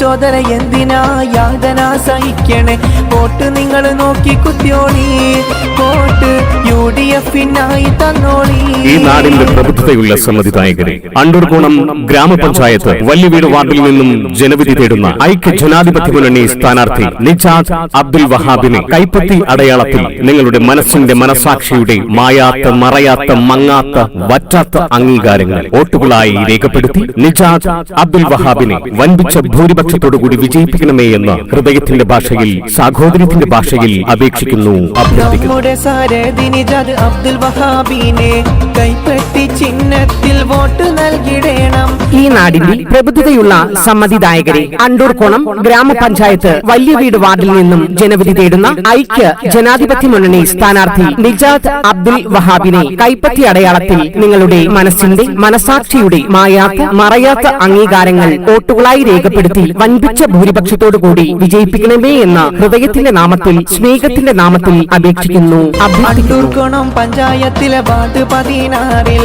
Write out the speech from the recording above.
ചോദന എന്തിനാ യാതന സഹിക്കണേ? വോട്ട് നിങ്ങൾ നോക്കി കുത്തിയോളി. വോട്ട് യു ഡി എഫിനായി തന്നോളി. ഈ നാടിന്റെ പ്രബുദ്ധതയുള്ള സമ്മതിദായകരെ അണ്ടൂർകോണം ഗ്രാമപഞ്ചായത്ത് വല്യവീട് വാർഡിൽ നിന്നും ജനവിധി തേടുന്ന ഐക്യ ജനാധിപത്യ മുന്നണി സ്ഥാനാർത്ഥി നിജാദ് അബ്ദുൽ വഹാബിനെ കൈപ്പത്തി അടയാളത്തിൽ നിങ്ങളുടെ മനസ്സിന്റെ മനസാക്ഷിയുടെ മായാത്ത മറയാത്ത മങ്ങാത്ത വറ്റാത്ത അംഗീകാരങ്ങൾ വോട്ടുകളായി രേഖപ്പെടുത്തി നിജാദ് അബ്ദുൽ വഹാബിനെ വൻപിച്ച ഭൂരിപക്ഷത്തോടുകൂടി വിജയിപ്പിക്കണമേ എന്ന് ഹൃദയത്തിന്റെ ഭാഷയിൽ സാഹോദര്യത്തിന്റെ ഭാഷയിൽ അപേക്ഷിക്കുന്നു അഭ്യർത്ഥിക്കുന്നു. കൈപ്പറ്റി ചിഹ്നത്തിൽ വോട്ട് നൽകിടേണം ഈ നാടിന്റെ പ്രബുദ്ധതയുള്ള സമ്മതിദായകരെ. അണ്ടൂർകോണം ഗ്രാമപഞ്ചായത്ത് വലിയ വീട് വാർഡിൽ നിന്നും ജനവിധി തേടുന്ന ഐക്യ ജനാധിപത്യ മുന്നണി സ്ഥാനാർത്ഥി നിജാദ് അബ്ദുൽ വഹാബിനെ കൈപ്പറ്റി അടയാളത്തിൽ നിങ്ങളുടെ മനസ്സിന്റെ മനസാക്ഷിയുടെ മായാത്ത മറയാത്ത അംഗീകാരങ്ങൾ വോട്ടുകളായി രേഖപ്പെടുത്തി വൻപിച്ച ഭൂരിപക്ഷത്തോടുകൂടി വിജയിപ്പിക്കണമേ എന്ന ഹൃദയത്തിന്റെ നാമത്തിൽ സ്നേഹത്തിന്റെ നാമത്തിൽ അപേക്ഷിക്കുന്നു. പഞ്ചായത്തിലെ വാർഡ് പതിനാറിൽ